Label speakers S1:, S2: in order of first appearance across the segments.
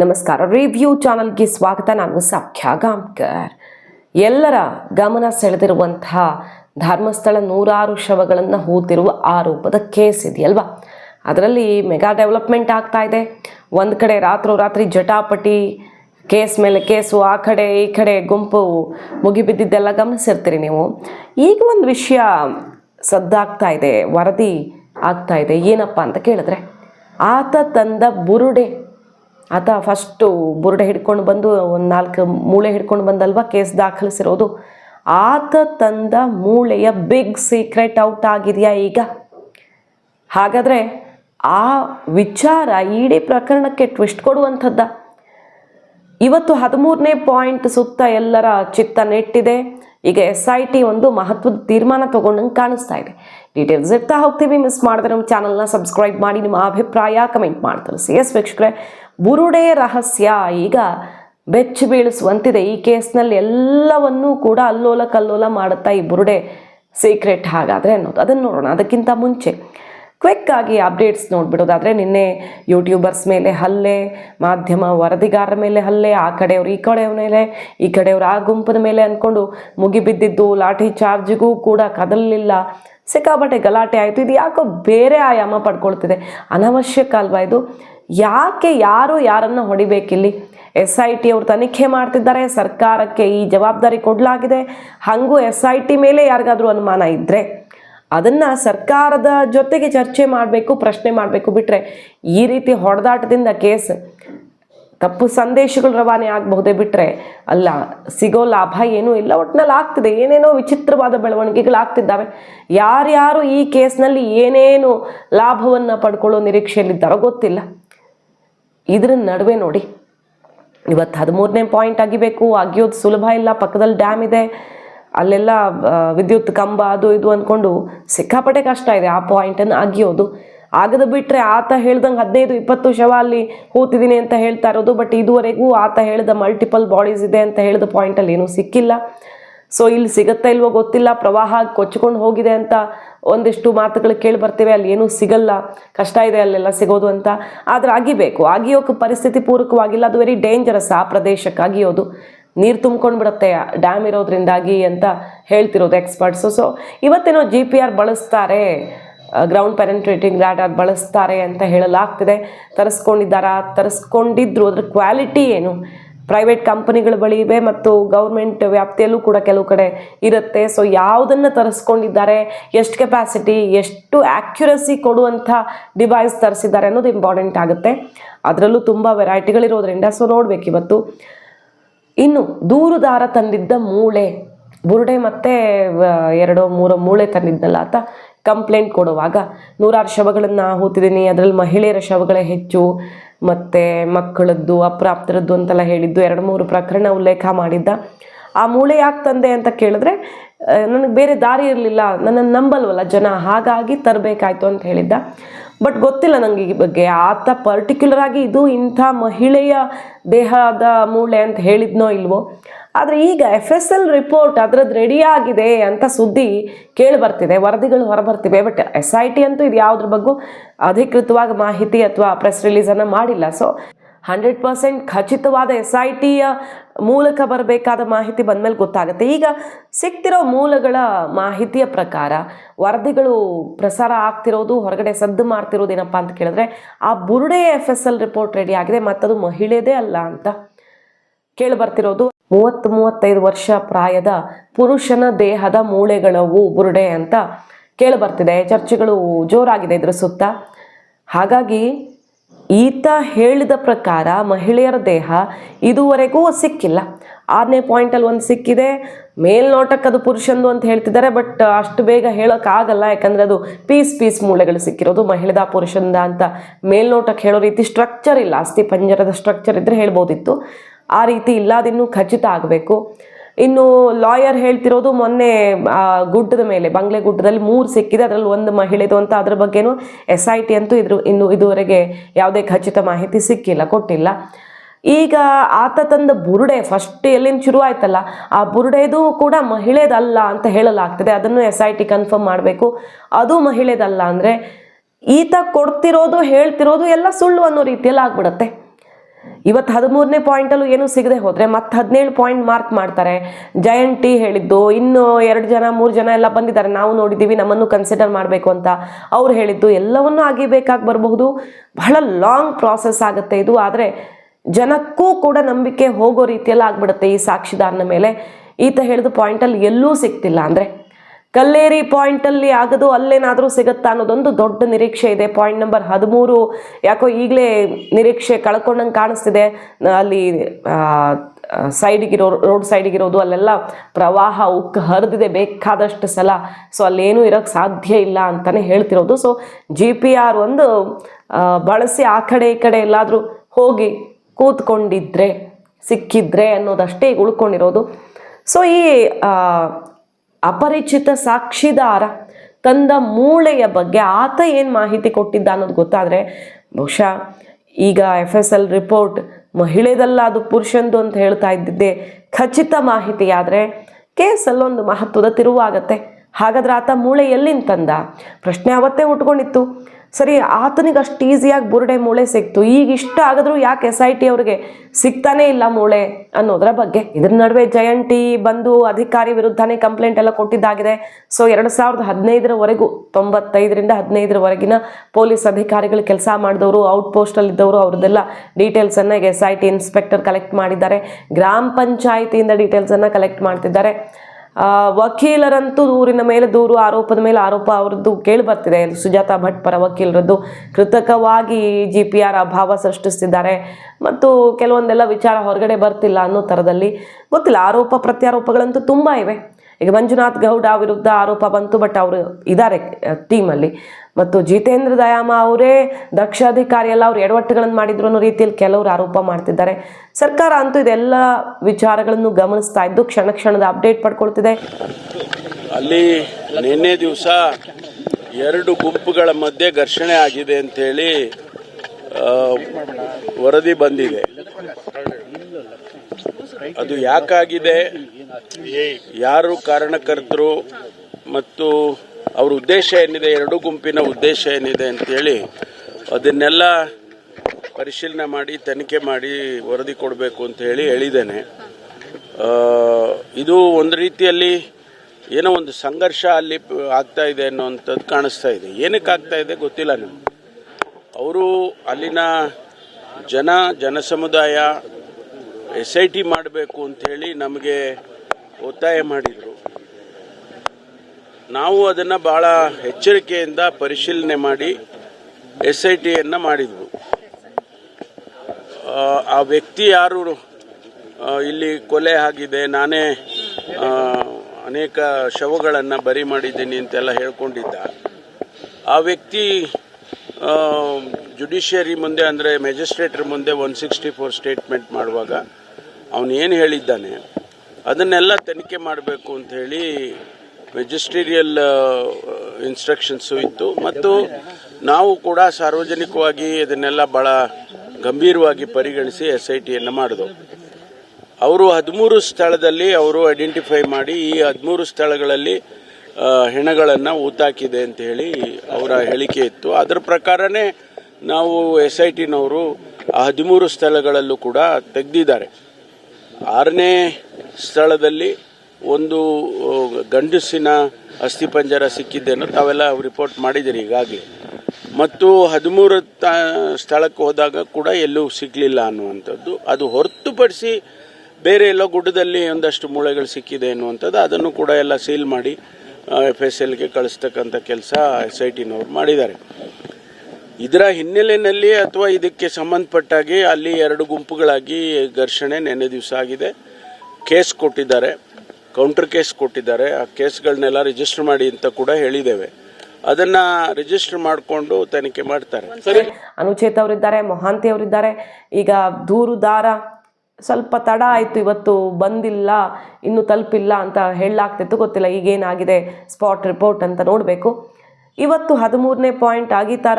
S1: ನಮಸ್ಕಾರ. ರಿವ್ಯೂ ಚಾನಲ್ಗೆ ಸ್ವಾಗತ. ನಾನು ಸಖ್ಯ ಗಾಂಕರ್ ಎಲ್ಲರ ಗಮನ ಸೆಳೆದಿರುವಂತಹ ಧರ್ಮಸ್ಥಳ ನೂರಾರು ಶವಗಳನ್ನು ಹೂತಿರುವ ಆರೋಪದ ಕೇಸ್ ಇದೆಯಲ್ವಾ? ಅದರಲ್ಲಿ ಮೆಗಾ ಡೆವಲಪ್ಮೆಂಟ್ ಆಗ್ತಾ ಇದೆ. ಒಂದು ಕಡೆ ರಾತ್ರೋರಾತ್ರಿ ಜಟಾಪಟಿ, ಕೇಸ್ ಮೇಲೆ ಕೇಸು, ಆ ಕಡೆ ಈ ಕಡೆ ಗುಂಪು ಮುಗಿಬಿದ್ದಿದ್ದೆಲ್ಲ ಗಮನಿಸಿರ್ತೀರಿ ನೀವು. ಈಗ ಒಂದು ವಿಷಯ ಸದ್ದಾಗ್ತಾ ಇದೆ, ವರದಿ ಆಗ್ತಾ ಇದೆ. ಏನಪ್ಪ ಅಂತ ಕೇಳಿದ್ರೆ, ಆತ ತಂದ ಬುರುಡೆ. ಆತ ಫಸ್ಟು ಬುರುಡೆ ಹಿಡ್ಕೊಂಡು ಬಂದು, ಒಂದು ನಾಲ್ಕು ಮೂಳೆ ಹಿಡ್ಕೊಂಡು ಬಂದಲ್ವ ಕೇಸ್ ದಾಖಲಿಸಿರೋದು. ಆತ ತಂದ ಮೂಳೆಯ ಬಿಗ್ ಸೀಕ್ರೆಟ್ ಔಟ್ ಆಗಿದೆಯಾ ಈಗ? ಹಾಗಾದರೆ ಆ ವಿಚಾರ ಇಡೀ ಪ್ರಕರಣಕ್ಕೆ ಟ್ವಿಸ್ಟ್ ಕೊಡುವಂಥದ್ದ. ಇವತ್ತು ಹದಿಮೂರನೇ ಪಾಯಿಂಟ್ ಸುತ್ತ ಎಲ್ಲರ ಚಿತ್ತ ನೆಟ್ಟಿದೆ. ಈಗ ಎಸ್ ಐ ಟಿ ಒಂದು ಮಹತ್ವದ ತೀರ್ಮಾನ ತಗೊಂಡಂಗೆ ಕಾಣಿಸ್ತಾ ಇದೆ. ಡೀಟೇಲ್ಸ್ ಇರ್ತಾ ಹೋಗ್ತೀವಿ. ಮಿಸ್ ಮಾಡಿದ್ರೆ ನಮ್ಮ ಚಾನಲ್ನ ಸಬ್ಸ್ಕ್ರೈಬ್ ಮಾಡಿ, ನಿಮ್ಮ ಅಭಿಪ್ರಾಯ ಕಮೆಂಟ್ ಮಾಡಿ ಸಿ ಎಸ್ ವೀಕ್ಷಕರೇ ಬುರುಡೆ ರಹಸ್ಯ ಈಗ ಬೆಚ್ಚು ಬೀಳಿಸುವಂತಿದೆ. ಈ ಕೇಸ್ನಲ್ಲಿ ಎಲ್ಲವನ್ನೂ ಕೂಡ ಅಲ್ಲೋಲ ಕಲ್ಲೋಲ ಮಾಡುತ್ತಾ ಈ ಬುರುಡೆ ಸೀಕ್ರೆಟ್ ಹಾಗಾದರೆ ಅನ್ನೋದು. ಅದನ್ನು ನೋಡೋಣ. ಅದಕ್ಕಿಂತ ಮುಂಚೆ ಕ್ವಿಕ್ ಆಗಿ ಅಪ್ಡೇಟ್ಸ್ ನೋಡಿಬಿಡೋದಾದರೆ ನಿನ್ನೆ ಯೂಟ್ಯೂಬರ್ಸ್ ಮೇಲೆ ಹಲ್ಲೆ, ಮಾಧ್ಯಮ ವರದಿಗಾರರ ಮೇಲೆ ಹಲ್ಲೆ, ಆ ಕಡೆಯವ್ರು, ಈ ಕಡೆಯವ್ರ ಮೇಲೆ, ಈ ಕಡೆಯವ್ರು ಆ ಗುಂಪಿನ ಮೇಲೆ ಅಂದ್ಕೊಂಡು ಮುಗಿಬಿದ್ದಿದ್ದು, ಲಾಠಿ ಚಾರ್ಜಿಗೂ ಕೂಡ ಕದಲಿಲ್ಲ ಸಿಕ್ಕಾಪಟ್ಟೆ ಗಲಾಟೆ ಆಯಿತು. ಇದು ಯಾಕೋ ಬೇರೆ ಆಯಾಮ ಪಡ್ಕೊಳ್ತಿದೆ. ಅನವಶ್ಯಕ ಅಲ್ವಾ ಇದು? ಯಾಕೆ ಯಾರು ಯಾರನ್ನು ಹೊಡಿಬೇಕಿಲ್ಲಿ? ಎಸ್ ಐ ಟಿ ಅವರು ತನಿಖೆ ಮಾಡ್ತಿದ್ದಾರೆ, ಸರ್ಕಾರಕ್ಕೆ ಈ ಜವಾಬ್ದಾರಿ ಕೊಡಲಾಗಿದೆ. ಹಾಗೂ ಎಸ್ ಐ ಟಿ ಮೇಲೆ ಯಾರಿಗಾದರೂ ಅನುಮಾನ ಇದ್ದರೆ ಅದನ್ನು ಸರ್ಕಾರದ ಜೊತೆಗೆ ಚರ್ಚೆ ಮಾಡಬೇಕು, ಪ್ರಶ್ನೆ ಮಾಡಬೇಕು ಬಿಟ್ಟರೆ ಈ ರೀತಿ ಹೊಡೆದಾಟದಿಂದ ಕೇಸ್ ತಪ್ಪು ಸಂದೇಶಗಳು ರವಾನೆ ಆಗಬಹುದೇ ಬಿಟ್ಟರೆ ಅಲ್ಲ, ಸಿಗೋ ಲಾಭ ಏನೂ ಇಲ್ಲ. ಒಟ್ಟಿನಲ್ಲಿ ಆಗ್ತಿದೆ, ಏನೇನೋ ವಿಚಿತ್ರವಾದ ಬೆಳವಣಿಗೆಗಳು ಆಗ್ತಿದ್ದಾವೆ ಯಾರ್ಯಾರು ಈ ಕೇಸ್ನಲ್ಲಿ ಏನೇನು ಲಾಭವನ್ನು ಪಡ್ಕೊಳ್ಳೋ ನಿರೀಕ್ಷೆಯಲ್ಲಿದ್ದಾರೋ ಗೊತ್ತಿಲ್ಲ. ಇದ್ರ ನಡುವೆ ನೋಡಿ. ಇವತ್ತು ಹದಿಮೂರನೇ ಪಾಯಿಂಟ್ ಅಗಿಬೇಕು ಅಗಿಯೋದು ಸುಲಭ ಇಲ್ಲ ಪಕ್ಕದಲ್ಲಿ ಡ್ಯಾಮ್ ಇದೆ, ಅಲ್ಲೆಲ್ಲ ವಿದ್ಯುತ್ ಕಂಬ ಅದು ಇದು ಅಂದ್ಕೊಂಡು ಸಿಕ್ಕಾಪಟ್ಟೆ ಕಷ್ಟ ಇದೆ ಆ ಪಾಯಿಂಟನ್ನು ಅಗಿಯೋದು ಆಗದ ಬಿಟ್ಟರೆ ಆತ ಹೇಳ್ದಂಗೆ ಹದಿನೈದು, ಇಪ್ಪತ್ತು ಶವ ಅಲ್ಲಿ ಹೂತಿದ್ದೀನಿ ಅಂತ ಹೇಳ್ತಾ ಇರೋದು, ಬಟ್ ಇದುವರೆಗೂ ಆತ ಹೇಳಿದ ಮಲ್ಟಿಪಲ್ ಬಾಡೀಸ್ ಇದೆ ಅಂತ ಹೇಳಿದ ಪಾಯಿಂಟಲ್ಲಿ ಏನೂ ಸಿಕ್ಕಿಲ್ಲ. ಸೊ ಇಲ್ಲಿ ಸಿಗುತ್ತಾ ಇಲ್ವೋ ಗೊತ್ತಿಲ್ಲ. ಪ್ರವಾಹ ಕೊಚ್ಚಿಕೊಂಡು ಹೋಗಿದೆ ಅಂತ ಒಂದಿಷ್ಟು ಮಾತುಗಳು ಕೇಳಿ ಬರ್ತೇವೆ. ಅಲ್ಲಿ ಏನೂ ಸಿಗಲ್ಲ. ಕಷ್ಟ ಇದೆ, ಅಲ್ಲೆಲ್ಲ ಸಿಗೋದು ಅಂತ. ಆದರೆ ಆಗಿಬೇಕು. ಅಗಿಯೋಕೆ ಪರಿಸ್ಥಿತಿ ಪೂರಕವಾಗಿಲ್ಲ. ಅದು ವೆರಿ ಡೇಂಜರಸ್ ಆ ಪ್ರದೇಶಕ್ಕೆ ಆಗಿಯೋದು. ನೀರು ತುಂಬ್ಕೊಂಡು ಬಿಡುತ್ತೆ ಡ್ಯಾಮ್ ಇರೋದ್ರಿಂದಾಗಿ ಅಂತ ಹೇಳ್ತಿರೋದು ಎಕ್ಸ್ಪರ್ಟ್ಸು ಸೊ ಇವತ್ತೇನೋ ಜಿ ಪಿ ಆರ್ ಬಳಸ್ತಾರೆ. ಗ್ರೌಂಡ್ ಪೆನೆಂಟ್ರೇಟಿಂಗ್ ಡಾಟಾ ಬಳಸ್ತಾರೆ ಅಂತ ಹೇಳಲಾಗ್ತಿದೆ. ತರಿಸ್ಕೊಂಡಿದ್ದಾರಾ? ತರಿಸ್ಕೊಂಡಿದ್ರು. ಅದ್ರ ಕ್ವಾಲಿಟಿ ಏನು? ಪ್ರೈವೇಟ್ ಕಂಪನಿಗಳ ಬಳಿ ಇವೆ ಮತ್ತು ಗೌರ್ಮೆಂಟ್ ವ್ಯಾಪ್ತಿಯಲ್ಲೂ ಕೂಡ ಕೆಲವು ಕಡೆ ಇರುತ್ತೆ. ಸೊ ಯಾವುದನ್ನು ತರಿಸ್ಕೊಂಡಿದ್ದಾರೆ, ಎಷ್ಟು ಕೆಪಾಸಿಟಿ ಎಷ್ಟು ಆ್ಯಕ್ಯುರಸಿ ಕೊಡುವಂಥ ಡಿವೈಸ್ ತರಿಸಿದ್ದಾರೆ ಅನ್ನೋದು ಇಂಪಾರ್ಟೆಂಟ್ ಆಗುತ್ತೆ. ಅದರಲ್ಲೂ ತುಂಬ ವೆರೈಟಿಗಳಿರೋದ್ರಿಂದ ಸೊ ನೋಡ್ಬೇಕು ಇವತ್ತು. ಇನ್ನು ದೂರುದಾರ ತಂದಿದ್ದ ಮೂಳೆ, ಬುರುಡೆ ಮತ್ತು ಎರಡೋ ಮೂರೋ ಮೂಳೆ ತಂದಿದ್ದಲ್ಲ ಆತ ಕಂಪ್ಲೇಂಟ್ ಕೊಡುವಾಗ ನೂರಾರು ಶವಗಳನ್ನು ಹೂತಿದ್ದೀನಿ, ಅದರಲ್ಲಿ ಮಹಿಳೆಯರ ಶವಗಳೇ ಹೆಚ್ಚು ಮತ್ತು ಮಕ್ಕಳದ್ದು, ಅಪ್ರಾಪ್ತರದ್ದು ಅಂತೆಲ್ಲ ಹೇಳಿದ್ದು, ಎರಡು ಮೂರು ಪ್ರಕರಣ ಉಲ್ಲೇಖ ಮಾಡಿದ್ದ. ಆ ಮೂಳೆ ಯಾಕೆ ತಂದೆ ಅಂತ ಕೇಳಿದ್ರೆ ನನಗೆ ಬೇರೆ ದಾರಿ ಇರಲಿಲ್ಲ, ನನ್ನನ್ನು ನಂಬಲ್ವಲ್ಲ ಜನ, ಹಾಗಾಗಿ ತರಬೇಕಾಯ್ತು ಅಂತ ಹೇಳಿದ್ದ. ಬಟ್ ಗೊತ್ತಿಲ್ಲ ನನಗೆ ಈ ಬಗ್ಗೆ. ಆತ ಪರ್ಟಿಕ್ಯುಲರ್ ಆಗಿ ಇದು ಇಂಥ ಮಹಿಳೆಯ ದೇಹದ ಮೂಳೆ ಅಂತ ಹೇಳಿದ್ನೋ ಇಲ್ವೋ? ಆದರೆ ಈಗ ಎಫ್ ಎಸ್ ಎಲ್ ರಿಪೋರ್ಟ್ ಅದ್ರದ್ದು ರೆಡಿ ಆಗಿದೆ ಅಂತ ಸುದ್ದಿ ಕೇಳಿ ಬರ್ತಿದೆ ವರದಿಗಳು ಹೊರಬರ್ತಿವೆ. ಬಟ್ ಎಸ್ ಐ ಟಿ ಅಂತೂ ಇದು ಯಾವುದ್ರ ಬಗ್ಗೆ ಅಧಿಕೃತವಾಗಿ ಮಾಹಿತಿ ಅಥವಾ ಪ್ರೆಸ್ ರಿಲೀಸನ್ನು ಮಾಡಿಲ್ಲ. ಸೊ ಹಂಡ್ರೆಡ್ ಪರ್ಸೆಂಟ್ ಖಚಿತವಾದ ಎಸ್ ಐ ಟಿಯ ಮೂಲಕ ಬರಬೇಕಾದ ಮಾಹಿತಿ ಬಂದಮೇಲೆ ಗೊತ್ತಾಗುತ್ತೆ. ಈಗ ಸಿಗ್ತಿರೋ ಮೂಲಗಳ ಮಾಹಿತಿಯ ಪ್ರಕಾರ ವರದಿಗಳು ಪ್ರಸಾರ ಆಗ್ತಿರೋದು, ಹೊರಗಡೆ ಸದ್ದು ಮಾಡ್ತಿರೋದು ಏನಪ್ಪ ಅಂತ ಕೇಳಿದ್ರೆ ಆ ಬುರುಡೆ F S L report ready ಆಗಿದೆ. ಮತ್ತದು ಮಹಿಳೆದೇ ಅಲ್ಲ ಅಂತ ಕೇಳಿ ಬರ್ತಿರೋದು ಮೂವತ್ತು ಮೂವತ್ತೈದು ವರ್ಷ ಪ್ರಾಯದ ಪುರುಷನ ದೇಹದ ಮೂಳೆಗಳವು ಬುರುಡೆ ಅಂತ ಕೇಳಿ ಬರ್ತಿದೆ ಚರ್ಚೆಗಳು ಜೋರಾಗಿದೆ ಇದ್ರ ಸುತ್ತ. ಹಾಗಾಗಿ ಈತ ಹೇಳಿದ ಪ್ರಕಾರ ಮಹಿಳೆಯರ ದೇಹ ಇದುವರೆಗೂ ಸಿಕ್ಕಿಲ್ಲ. ಆರನೇ ಪಾಯಿಂಟಲ್ಲಿ ಒಂದು ಸಿಕ್ಕಿದೆ. ಮೇಲ್ನೋಟಕ್ಕೆ ಅದು ಪುರುಷಂದು ಅಂತ ಹೇಳ್ತಿದ್ದಾರೆ, ಬಟ್ ಅಷ್ಟು ಬೇಗ ಹೇಳೋಕ್ಕಾಗಲ್ಲ. ಯಾಕಂದರೆ ಅದು ಪೀಸ್ ಪೀಸ್ ಮೂಳೆಗಳು ಸಿಕ್ಕಿರೋದು ಮಹಿಳೆದ ಪುರುಷಂದ ಅಂತ ಮೇಲ್ನೋಟಕ್ಕೆ ಹೇಳೋ ರೀತಿ ಸ್ಟ್ರಕ್ಚರ್ ಇಲ್ಲ. ಅಸ್ಥಿ ಪಂಜರದ ಸ್ಟ್ರಕ್ಚರ್ ಇದ್ದರೆ ಹೇಳ್ಬೋದಿತ್ತು. ಆ ರೀತಿ ಇಲ್ಲ ಅದಿನ್ನೂ ಖಚಿತ ಆಗಬೇಕು. ಇನ್ನು ಲಾಯರ್ ಹೇಳ್ತಿರೋದು ಮೊನ್ನೆ ಗುಡ್ಡದ ಮೇಲೆ, ಬಂಗ್ಲೆ ಗುಡ್ಡದಲ್ಲಿ ಮೂರು ಸಿಕ್ಕಿದೆ, ಅದರಲ್ಲಿ ಒಂದು ಮಹಿಳೆದು ಅಂತ ಅದ್ರ ಬಗ್ಗೆನೂ ಎಸ್ ಐ ಟಿ ಅಂತೂ ಇದ್ರು, ಇನ್ನು ಇದುವರೆಗೆ ಯಾವುದೇ ಖಚಿತ ಮಾಹಿತಿ ಸಿಕ್ಕಿಲ್ಲ, ಕೊಟ್ಟಿಲ್ಲ. ಈಗ ಆತ ತಂದ ಬುರುಡೆ ಫಸ್ಟ್ ಎಲ್ಲಿಂದ ಶುರು ಆಯ್ತಲ್ಲ, ಆ ಬುರುಡೆದು ಕೂಡ ಮಹಿಳೆದಲ್ಲ ಅಂತ ಹೇಳಲಾಗ್ತದೆ, ಅದನ್ನು ಎಸ್ ಐ ಟಿ ಕನ್ಫರ್ಮ್ ಮಾಡಬೇಕು. ಅದು ಮಹಿಳೆದಲ್ಲ ಅಂದರೆ, ಈತ ಕೊಡ್ತಿರೋದು, ಹೇಳ್ತಿರೋದು ಎಲ್ಲ ಸುಳ್ಳು ಅನ್ನೋ ರೀತಿಯಲ್ಲಿ ಆಗ್ಬಿಡತ್ತೆ. ಇವತ್ತು ಹದಿಮೂರನೇ ಪಾಯಿಂಟಲ್ಲೂ ಏನೂ ಸಿಗದೆ ಹೋದರೆ ಮತ್ತೆ ಹದಿನೇಳು ಪಾಯಿಂಟ್ ಮಾರ್ಕ್ ಮಾಡ್ತಾರೆ. ಜಯಂಟ್ ಟಿ ಹೇಳಿದ್ದು, ಇನ್ನು ಎರಡು ಜನ, ಮೂರು ಜನ ಎಲ್ಲ ಬಂದಿದ್ದಾರೆ. ನಾವು ನೋಡಿದ್ದೀವಿ, ನಮ್ಮನ್ನು ಕನ್ಸಿಡರ್ ಮಾಡಬೇಕು ಅಂತ ಅವ್ರು ಹೇಳಿದ್ದು ಎಲ್ಲವನ್ನೂ ಆಗಿಬೇಕಾಗಿ ಬರಬಹುದು. ಬಹಳ ಲಾಂಗ್ ಪ್ರಾಸೆಸ್ ಆಗುತ್ತೆ ಇದು. ಆದರೆ ಜನಕ್ಕೂ ಕೂಡ ನಂಬಿಕೆ ಹೋಗೋ ರೀತಿಯಲ್ಲಿ ಆಗ್ಬಿಡುತ್ತೆ ಈ ಸಾಕ್ಷಿದಾರನ ಮೇಲೆ. ಈತ ಹೇಳಿದ ಪಾಯಿಂಟಲ್ಲಿ ಎಲ್ಲೂ ಸಿಗ್ತಿಲ್ಲ. ಅಂದರೆ ಕಲ್ಲೇರಿ ಪಾಯಿಂಟಲ್ಲಿ ಆಗದು, ಅಲ್ಲೇನಾದರೂ ಸಿಗುತ್ತಾ ಅನ್ನೋದೊಂದು ದೊಡ್ಡ ನಿರೀಕ್ಷೆ ಇದೆ. ಪಾಯಿಂಟ್ ನಂಬರ್ ಹದಿಮೂರು, ಯಾಕೋ ಈಗಲೇ ನಿರೀಕ್ಷೆ ಕಳ್ಕೊಂಡಂಗೆ ಕಾಣಿಸ್ತಿದೆ. ಅಲ್ಲಿ ಸೈಡಿಗಿರೋ ರೋಡ್ ಸೈಡಿಗಿರೋದು ಅಲ್ಲೆಲ್ಲ ಪ್ರವಾಹ ಉಕ್ಕು ಹರಿದಿದೆ ಬೇಕಾದಷ್ಟು ಸಲ. ಸೊ, ಅಲ್ಲೇನೂ ಇರೋಕ್ಕೆ ಸಾಧ್ಯ ಇಲ್ಲ ಅಂತಲೇ ಹೇಳ್ತಿರೋದು. ಸೊ ಜಿ ಪಿ ಆರ್ ಒಂದು ಬಳಸಿ ಆ ಕಡೆ ಈ ಕಡೆ ಎಲ್ಲಾದರೂ ಹೋಗಿ ಕೂತ್ಕೊಂಡಿದ್ರೆ, ಸಿಕ್ಕಿದ್ರೆ ಅನ್ನೋದಷ್ಟೇ ಉಳ್ಕೊಂಡಿರೋದು. ಸೊ, ಈ ಅಪರಿಚಿತ ಸಾಕ್ಷಿದಾರ ತಂದ ಮೂಳೆಯ ಬಗ್ಗೆ ಆತ ಏನು ಮಾಹಿತಿ ಕೊಟ್ಟಿದ್ದ ಅನ್ನೋದು ಗೊತ್ತಾದರೆ, ಬಹುಶಃ ಈಗ ಎಫ್ ಎಸ್ ಎಲ್ ರಿಪೋರ್ಟ್ ಮಹಿಳೆದಲ್ಲ ಅದು ಪುರುಷಂದು ಅಂತ ಹೇಳ್ತಾ ಇದ್ದಿದ್ದೆ ಖಚಿತ ಮಾಹಿತಿಯಾದರೆ ಕೇಸಲ್ಲೊಂದು ಮಹತ್ವದ ತಿರುವಾಗತ್ತೆ. ಹಾಗಾದ್ರೆ ಆತ ಮೂಳೆ ಎಲ್ಲಿಂದ ತಂದ? ಪ್ರಶ್ನೆ ಅವತ್ತೇ ಉಟ್ಕೊಂಡಿತ್ತು. ಸರಿ, ಆತನಿಗೆ ಅಷ್ಟು ಈಸಿಯಾಗಿ ಬುರುಡೆ ಮೂಳೆ ಸಿಕ್ತು. ಈಗ ಇಷ್ಟ ಆಗಿದ್ರು ಯಾಕೆ ಎಸ್ ಐ ಟಿ ಅವ್ರಿಗೆ ಸಿಗ್ತಾನೆ ಇಲ್ಲ ಮೂಳೆ ಅನ್ನೋದ್ರ ಬಗ್ಗೆ. ಇದ್ರ ನಡುವೆ ಜಯಂತಿ ಬಂದು ಅಧಿಕಾರಿ ವಿರುದ್ಧನೇ ಕಂಪ್ಲೇಂಟ್ ಎಲ್ಲ ಕೊಟ್ಟಿದ್ದಾಗಿದೆ. ಸೊ ಎರಡು ಸಾವಿರದ ಹದಿನೈದರವರೆಗೂ, ತೊಂಬತ್ತೈದರಿಂದ ಹದಿನೈದರವರೆಗಿನ ಪೊಲೀಸ್ ಅಧಿಕಾರಿಗಳು ಕೆಲಸ ಮಾಡಿದವರು ಔಟ್ ಪೋಸ್ಟಲ್ಲಿ ಇದ್ದವರು ಅವ್ರದ್ದೆಲ್ಲ ಡೀಟೇಲ್ಸನ್ನು ಈಗ S I T inspector collect ಮಾಡಿದ್ದಾರೆ. ಗ್ರಾಮ ಪಂಚಾಯಿತಿಯಿಂದ ಡೀಟೇಲ್ಸನ್ನು ಕಲೆಕ್ಟ್ ಮಾಡ್ತಿದ್ದಾರೆ. ವಕೀಲರಂತೂ ದೂರಿನ ಮೇಲೆ ದೂರು, ಆರೋಪದ ಮೇಲೆ ಆರೋಪ ಅವರದ್ದು ಕೇಳಿ ಬರ್ತಿದೆ. ಸುಜಾತಾ ಭಟ್ ಪರ ವಕೀಲರದ್ದು ಕೃತಕವಾಗಿ ಜಿ ಪಿ ಆರ್ ಅಭಾವ ಸೃಷ್ಟಿಸ್ತಿದ್ದಾರೆ. ಮತ್ತು ಕೆಲವೊಂದೆಲ್ಲ ವಿಚಾರ ಹೊರಗಡೆ ಬರ್ತಿಲ್ಲ ಅನ್ನೋ ಥರದಲ್ಲಿ ಗೊತ್ತಿಲ್ಲ. ಆರೋಪ, ಪ್ರತ್ಯಾರೋಪಗಳಂತೂ ತುಂಬ ಇವೆ. ಈಗ ಮಂಜುನಾಥ್ ಗೌಡ ವಿರುದ್ಧ ಆರೋಪ ಬಂತು ಬಟ್ ಅವರು ಇದ್ದಾರೆ ಟೀಮಲ್ಲಿ ಮತ್ತು ಜಿತೇಂದ್ರ ದಯಾಮ ಅವರೇ ದಕ್ಷಾಧಿಕಾರಿ ಎಲ್ಲ ಅವ್ರು ಎಡವಟ್ಟುಗಳನ್ನು ಮಾಡಿದ್ರು ಅನ್ನೋ ರೀತಿಯಲ್ಲಿ ಕೆಲವರು ಆರೋಪ ಮಾಡ್ತಿದ್ದಾರೆ. ಸರ್ಕಾರ ಅಂತೂ ಇದೆಲ್ಲ ವಿಚಾರಗಳನ್ನು ಗಮನಿಸ್ತಾ ಇದ್ದು ಕ್ಷಣ ಕ್ಷಣದ ಅಪ್ಡೇಟ್ ಪಡ್ಕೊಳ್ತಿದೆ.
S2: ಅಲ್ಲಿ ನಿನ್ನೆ ದಿವಸ ಎರಡು ಗುಂಪುಗಳ ಮಧ್ಯೆ ಘರ್ಷಣೆ ಆಗಿದೆ ಅಂತೇಳಿ ವರದಿ ಬಂದಿದೆ. ಅದು ಯಾಕಾಗಿದೆ? ಯಾರು ಕಾರಣಕರ್ತರು ಮತ್ತು ಅವ್ರ ಉದ್ದೇಶ ಏನಿದೆ, ಎರಡು ಗುಂಪಿನ ಉದ್ದೇಶ ಏನಿದೆ ಅಂತೇಳಿ ಅದನ್ನೆಲ್ಲ ಪರಿಶೀಲನೆ ಮಾಡಿ, ತನಿಖೆ ಮಾಡಿ ವರದಿ ಕೊಡಬೇಕು ಅಂತ ಹೇಳಿ ಹೇಳಿದ್ದೇನೆ. ಇದು ಒಂದು ರೀತಿಯಲ್ಲಿ ಏನೋ ಒಂದು ಸಂಘರ್ಷ ಅಲ್ಲಿ ಆಗ್ತಾ ಇದೆ ಅನ್ನೋವಂಥದ್ದು ಕಾಣಿಸ್ತಾ ಇದೆ. ಏನಕ್ಕೆ ಆಗ್ತಾ ಇದೆ ಗೊತ್ತಿಲ್ಲ ನಮ್ಗೆ ಅವರು ಅಲ್ಲಿನ ಜನ, ಜನಸಮುದಾಯ ಎಸ್ ಐ ಟಿ ಮಾಡಬೇಕು ಅಂಥೇಳಿ ನಮಗೆ ಒತ್ತಾಯ ಮಾಡಿದರು. ನಾವು ಅದನ್ನು ಭಾಳ ಎಚ್ಚರಿಕೆಯಿಂದ ಪರಿಶೀಲನೆ ಮಾಡಿ ಎಸ್ ಐ ಟಿಯನ್ನು ಮಾಡಿದ್ವು. ಆ, ವ್ಯಕ್ತಿ ಯಾರು? ಇಲ್ಲಿ ಕೊಲೆ ಆಗಿದೆ ನಾನೇ ಅನೇಕ ಶವಗಳನ್ನು ಬರಿ ಮಾಡಿದ್ದೀನಿ ಅಂತೆಲ್ಲ ಹೇಳ್ಕೊಂಡಿದ್ದ. ಆ ವ್ಯಕ್ತಿ ಜುಡಿಷಿಯರಿ ಮುಂದೆ ಅಂದರೆ ಮೆಜಿಸ್ಟ್ರೇಟ್ರ್ ಮುಂದೆ ಒನ್ ಸಿಕ್ಸ್ಟಿ ಫೋರ್ ಸ್ಟೇಟ್ಮೆಂಟ್ ಮಾಡುವಾಗ ಅವನು ಏನು ಹೇಳಿದ್ದಾನೆ? ಅದನ್ನೆಲ್ಲ ತನಿಖೆ ಮಾಡಬೇಕು ಅಂತ ಹೇಳಿ ಮೆಜಿಸ್ಟೀರಿಯಲ್ ಇನ್ಸ್ಟ್ರಕ್ಷನ್ಸು ಇತ್ತು. ಮತ್ತು ನಾವು ಕೂಡ ಸಾರ್ವಜನಿಕವಾಗಿ ಇದನ್ನೆಲ್ಲ ಭಾಳ ಗಂಭೀರವಾಗಿ ಪರಿಗಣಿಸಿ ಎಸ್ ಐ ಟಿಯನ್ನು ಮಾಡಿದೆವು. ಅವರು ಹದಿಮೂರು ಸ್ಥಳದಲ್ಲಿ ಅವರು ಐಡೆಂಟಿಫೈ ಮಾಡಿ ಈ ಹದಿಮೂರು ಸ್ಥಳಗಳಲ್ಲಿ ಹೆಣಗಳನ್ನು ಊತಾಕಿದೆ ಅಂತ ಹೇಳಿ ಅವರ ಹೇಳಿಕೆ ಇತ್ತು. ಅದರ ಪ್ರಕಾರನೇ ನಾವು ಎಸ್ ಐ ಟಿನವರು ಆ ಹದಿಮೂರು ಸ್ಥಳಗಳಲ್ಲೂ ಕೂಡ ತೆಗೆದಿದ್ದಾರೆ. ಆರನೇ ಸ್ಥಳದಲ್ಲಿ ಒಂದು ಗಂಡಸಿನ ಅಸ್ಥಿಪಂಜರ ಸಿಕ್ಕಿದ್ದೇನೋ ತಾವೆಲ್ಲ ರಿಪೋರ್ಟ್ ಮಾಡಿದ್ದೀರಿ ಈಗಾಗಲೇ. ಮತ್ತು ಹದಿಮೂರು ಸ್ಥಳಕ್ಕೆ ಹೋದಾಗ ಕೂಡ ಎಲ್ಲೂ ಸಿಗಲಿಲ್ಲ ಅನ್ನುವಂಥದ್ದು. ಅದು ಹೊರತುಪಡಿಸಿ ಬೇರೆ ಎಲ್ಲ ಗುಡ್ಡದಲ್ಲಿ ಒಂದಷ್ಟು ಮೂಳೆಗಳು ಸಿಕ್ಕಿದೆ ಅನ್ನುವಂಥದ್ದು. ಅದನ್ನು ಕೂಡ ಎಲ್ಲ ಸೀಲ್ ಮಾಡಿ ಎಫ್ ಎಸ್ ಎಲ್ಗೆ ಕಳಿಸ್ತಕ್ಕಂಥ ಕೆಲಸ ಎಸ್ ಐ ಟಿನವ್ರು ಮಾಡಿದ್ದಾರೆ. ಇದರ ಹಿನ್ನೆಲೆಯಲ್ಲಿ ಅಥವಾ ಇದಕ್ಕೆ ಸಂಬಂಧಪಟ್ಟಾಗಿ ಅಲ್ಲಿ ಎರಡು ಗುಂಪುಗಳಾಗಿ ಘರ್ಷಣೆ ನೆನೆದಿವಸ ದಿವಸ ಆಗಿದೆ. ಕೇಸ್ ಕೊಟ್ಟಿದ್ದಾರೆ ಕೌಂಟರ್ ಕೇಸ್ ಕೊಟ್ಟಿದ್ದಾರೆ, ಆ ಕೇಸ್ಗಳನ್ನೆಲ್ಲ ರಿಜಿಸ್ಟರ್ ಮಾಡಿ ಅಂತ ಕೂಡ ಹೇಳಿದ್ದೇವೆ. ಅದನ್ನ ರಿಜಿಸ್ಟರ್ ಮಾಡಿಕೊಂಡು ತನಿಖೆ ಮಾಡ್ತಾರೆ. ಸರಿ.
S1: ಅನುಚೇತ್ ಅವರಿದ್ದಾರೆ, ಮೊಹಾಂತಿ ಅವರಿದ್ದಾರೆ. ಈಗ ದೂರುದಾರ ಸ್ವಲ್ಪ ತಡ ಆಯಿತು ಇವತ್ತು, ಬಂದಿಲ್ಲ, ಇನ್ನೂ ತಲುಪಿಲ್ಲ ಅಂತ ಹೇಳಲಾಗ್ತಿತ್ತು, ಗೊತ್ತಿಲ್ಲ ಈಗೇನಾಗಿದೆ ಸ್ಪಾಟ್ ರಿಪೋರ್ಟ್ ಅಂತ ನೋಡಬೇಕು. ಇವತ್ತು ಹದಿಮೂರನೇ ಪಾಯಿಂಟ್ ಆಗಿತಾರ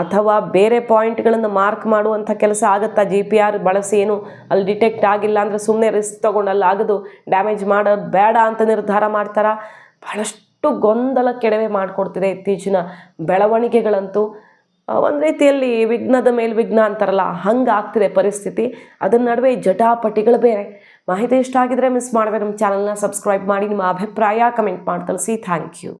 S1: ಅಥವಾ ಬೇರೆ ಪಾಯಿಂಟ್ಗಳನ್ನು ಮಾರ್ಕ್ ಮಾಡುವಂಥ ಕೆಲಸ ಆಗುತ್ತಾ? ಜಿ ಪಿ ಆರ್ ಬಳಸಿ ಏನು ಅಲ್ಲಿ ಡಿಟೆಕ್ಟ್ ಆಗಿಲ್ಲ ಅಂದರೆ ಸುಮ್ಮನೆ ರಿಸ್ಕ್ ತೊಗೊಂಡು ಅಲ್ಲಿ ಆಗದು, ಡ್ಯಾಮೇಜ್ ಮಾಡೋದು ಬೇಡ ಅಂತ ನಿರ್ಧಾರ ಮಾಡ್ತಾರ? ಬಹಳಷ್ಟು ಗೊಂದಲ ಕೆಡವೆ ಮಾಡಿಕೊಡ್ತಿದೆ ಇತ್ತೀಚಿನ ಬೆಳವಣಿಗೆಗಳಂತೂ. ಒಂದು ರೀತಿಯಲ್ಲಿ ವಿಘ್ನದ ಮೇಲೆ ವಿಘ್ನ ಅಂತಾರಲ್ಲ, ಹಂಗೆ ಆಗ್ತಿದೆ ಪರಿಸ್ಥಿತಿ. ಅದರ ನಡುವೆ ಜಟಾಪಟಿಗಳು ಬೇರೆ. ಮಾಹಿತಿ ಇಷ್ಟ ಆಗಿದ್ರೆ ಮಿಸ್ ಮಾಡಬೇಕು ನಮ್ಮ ಚಾನಲ್ನ ಸಬ್ಸ್ಕ್ರೈಬ್ ಮಾಡಿ, ನಿಮ್ಮ ಅಭಿಪ್ರಾಯ ಕಮೆಂಟ್ ಮಾಡಿ ತಿಳಿಸಿ ಥ್ಯಾಂಕ್ ಯು